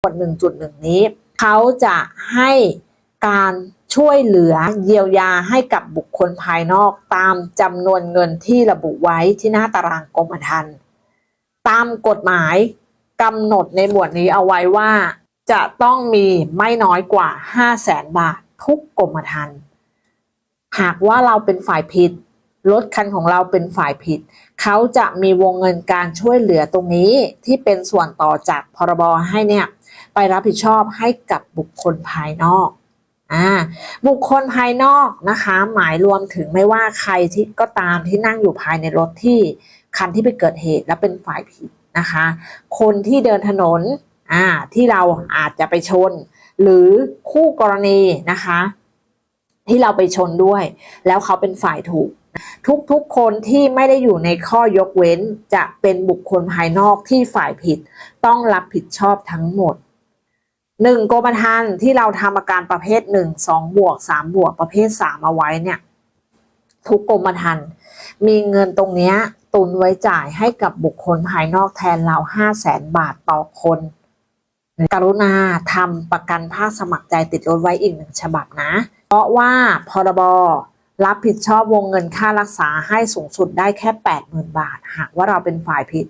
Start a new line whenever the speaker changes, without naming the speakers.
หมวด1.1 นี้ เขาจะให้การช่วยเหลือเยียวยาให้กับบุคคลภายนอกตามจำนวนเงินที่ระบุไว้ที่หน้าตารางกรมธรรม์ตามกฎหมายกำหนดในหมวดนี้เอาไว้ว่า จะต้องมีไม่น้อยกว่า 5 0 0แสนบาททุกกรมธรรม์หากว่าเราเป็นฝ่ายผิดรถคันของเราเป็นฝ่ายผิด เขาจะมีวงเงินการช่วยเหลือตรงนี้ที่เป็นส่วนต่อจากพรบให้เนี่ย ไปรับผิดชอบให้กับบุคคลภายนอกอ่าบุคคลภายนอกนะคะ หมายรวมถึงไม่ว่าใครที่ก็ตามที่นั่งอยู่ภายในรถที่คันที่ไปเกิดเหตุและเป็นฝ่ายผิดนะคะ คนที่เดินถนนอ่าที่เราอาจจะไปชน หรือคู่กรณีนะคะ ที่เราไปชนด้วย แล้วเขาเป็นฝ่ายถูก ทุกๆคนที่ไม่ได้อยู่ในข้อยกเว้นจะเป็นบุคคลภายนอกที่ฝ่ายผิด ต้องรับผิดชอบทั้งหมด หนึ่งกรมธรรม์ที่เราทำอาการประเภทหนึ่งสองบวกสามบวกประเภทสามเอาไว้เนี่ย ทุกกรมธรรม์มีเงินตรงเนี้ยตุนไว้จ่ายให้กับบุคคลภายนอกแทนเราห้าแสนบาทต่อคน กรุณาทำประกันภาคสมัครใจติดรถไว้อีกหนึ่งฉบับนะ เพราะว่าพรบรับผิดชอบวงเงินค่ารักษาให้สูงสุดได้แค่ 80,000 บาท หากว่าเราเป็นฝ่ายผิด